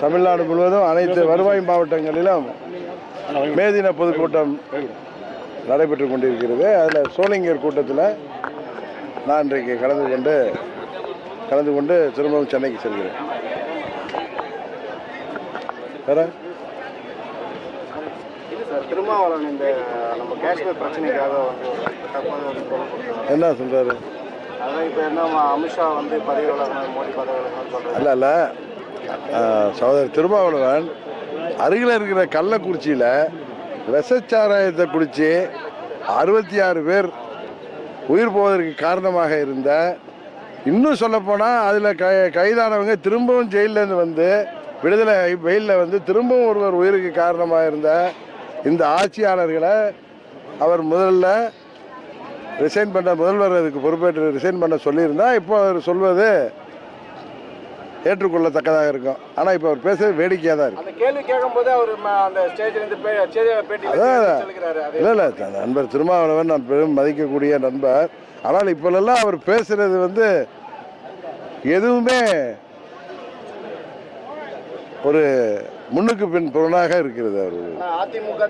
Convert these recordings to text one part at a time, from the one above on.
தமிழ்நாடு முழுவதும் அனைத்து வருவாய் மாவட்டங்களிலும் மே தின பொதுக்கூட்டம் நடைபெற்று கொண்டிருக்கிறது. அதில் சோளிங்கர் கூட்டத்தில் நான் இன்றைக்கு கலந்து கொண்டு கலந்து கொண்டு திரும்பவும் சென்னைக்கு செல்கிறேன். வேற? சார் திருமாவளவன் இந்த நம்ம காஷ்மீர் பிரச்சனைக்காக. என்ன சொல்கிறாரு அதான் இப்போ என்ன அமித்ஷா வந்து பதவி விலகணும் மோடி பதவி விலகணும்னு சகோதரர் திருமாவளவன் அருகில் இருக்கிற கள்ளக்குறிச்சியில் விஷச்சாராயத்தை குடித்து அறுபத்தி ஆறு பேர் உயிர் போவதற்கு காரணமாக இருந்த இன்னும் சொல்லப்போனால் அதில் க கைதானவங்க திரும்பவும் ஜெயிலேருந்து வந்து விடுதலை வெயிலில் வந்து திரும்பவும் ஒருவர் உயிருக்கு காரணமாக இருந்த இந்த ஆட்சியாளர்களை அவர் முதல்ல ரிசைன் பண்ண முதல்வர் அதுக்கு பொறுப்பேற்று ரிசைன் பண்ண சொல்லியிருந்தா இப்போ அவர் சொல்வது ஏற்றுக்கொள்ளத்தக்கதாக இருக்கும். ஆனால் இப்போ அவர் பேசுறது வேடிக்கையாக தான் இருக்கு. அந்த கேள்வி கேட்கும்போது அவர் அந்த இல்லை இல்லை நண்பர் திருமாவளவன் நான் பெரும் மதிக்கக்கூடிய நண்பர். ஆனால் இப்போல்லாம் அவர் பேசுறது வந்து எதுவுமே ஒரு முன்னுக்கு பின் புறனாக இருக்கிறது அவர். அதிமுக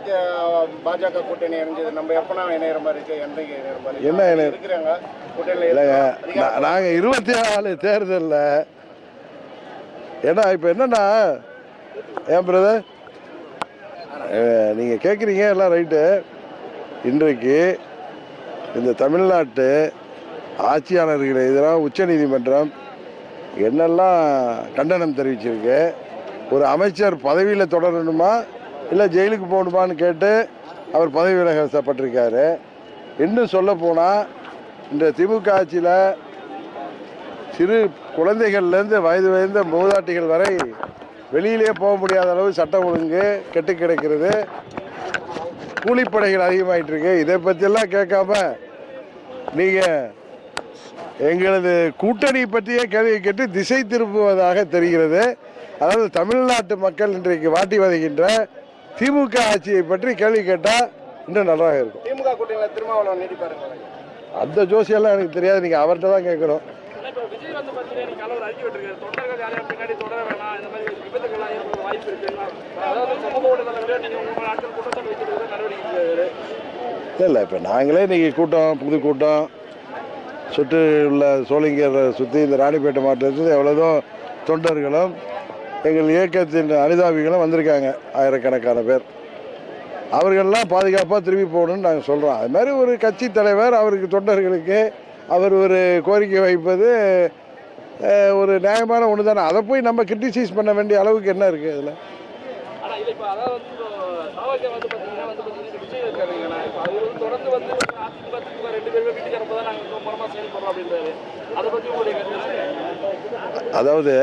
பாஜக கூட்டணி இணைஞ்சது நம்ம எப்பனா இணையிற மாதிரி இருக்கு என்றைக்கு இணையிற மாதிரி இருக்கு? என்ன இருக்கிறாங்க கூட்டணியில். நாங்கள் இருபத்தி நாலு தேர்தலில் ஏன்னா இப்போ என்னன்னா ஏன் பிரதர் நீங்கள் கேட்குறீங்க எல்லாம் ரைட்டு இன்றைக்கு இந்த தமிழ்நாட்டு ஆட்சியாளர்கள் எதிராக உச்சநீதிமன்றம் என்னெல்லாம் கண்டனம் தெரிவிச்சிருக்கு? ஒரு அமைச்சர் பதவியில் தொடரணுமா? இல்லை ஜெயிலுக்கு போகணுமான்னு கேட்டு அவர் பதவி விலகப்பட்டிருக்காரு இன்னும் சொல்ல போனால் இந்த திமுக ஆட்சியில் சிறு குழந்தைகள்லேருந்து வயது வயந்த மூதாட்டிகள் வரை வெளியிலே போக முடியாத அளவு சட்டம் ஒழுங்கு கெட்டு கிடக்கிறது. கூலிப்படைகள் அதிகமாயிட்டு இருக்கு இதை பற்றியெல்லாம் கேட்காம நீங்கள் எங்களது கூட்டணி பற்றியே கேள்வி கேட்டு திசை திருப்புவதாக தெரிகிறது. அதாவது தமிழ்நாட்டு மக்கள் இன்றைக்கு வாட்டி வதைகின்ற திமுக ஆட்சியை பற்றி கேள்வி கேட்டால் இன்னும் நன்றாக இருக்கும். திமுக கூட்டணியில் திருமாவளவன் அந்த ஜோசியெல்லாம் எனக்கு தெரியாது. நீங்கள் அவர்கிட்ட தான் கேட்கணும் அறிக்கை விட்டுருக்காரு. தொண்டர்கள் யாரையும் பின்னாடி தொடர வேணாம். இந்த மாதிரி விபத்துக்கள்லாம் ஏற்பட வாய்ப்பு இருக்கு. அதாவது சமூக நீங்கள் உங்கள் நடவடிக்கை இல்லை இப்போ நாங்களே இன்றைக்கி கூட்டம் புது கூட்டம். சுற்றி உள்ள சோளிங்கர் சுற்றி இந்த ராணிப்பேட்டை மாவட்டத்தில் எவ்வளோதோ தொண்டர்களும் எங்கள் இயக்கத்தின் அனுதாபிகளும் வந்திருக்காங்க. ஆயிரக்கணக்கான பேர். அவர்கள்லாம் பாதுகாப்பாக திரும்பி போகணும்னு நாங்கள் சொல்கிறோம் அது மாதிரி ஒரு கட்சி தலைவர் அவருக்கு தொண்டர்களுக்கு அவர் ஒரு கோரிக்கை வைப்பது ஒரு நியாயமான ஒன்று தானே அதை போய் நம்ம கிரிட்டிசைஸ் பண்ண வேண்டிய அளவுக்கு என்ன இருக்குது அதில் அதாவது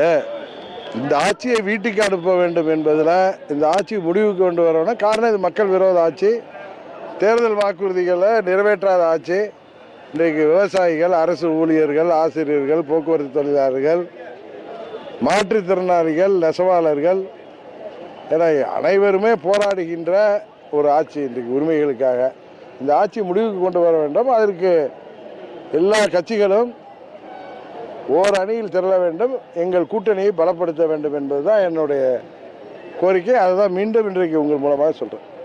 இந்த ஆட்சியை வீட்டுக்கு அனுப்ப வேண்டும் என்பதில் இந்த ஆட்சி முடிவுக்கு கொண்டு வரணும் காரணம் இது மக்கள் விரோத ஆட்சி. தேர்தல் வாக்குறுதிகளை நிறைவேற்றாத ஆட்சி. இன்றைக்கு விவசாயிகள் அரசு ஊழியர்கள் ஆசிரியர்கள் போக்குவரத்து தொழிலாளர்கள் மாற்றுத்திறனாளிகள் நெசவாளர்கள் என அனைவருமே போராடுகின்ற ஒரு ஆட்சி இன்றைக்கு உரிமைகளுக்காக. இந்த ஆட்சி முடிவுக்கு கொண்டு வர வேண்டும். அதற்கு எல்லா கட்சிகளும் ஓர் அணியில் திரள வேண்டும். எங்கள் கூட்டணியை பலப்படுத்த வேண்டும் என்பது தான் என்னுடைய கோரிக்கை. அதை தான் மீண்டும் இன்றைக்கு உங்கள் மூலமாக சொல்கிறேன்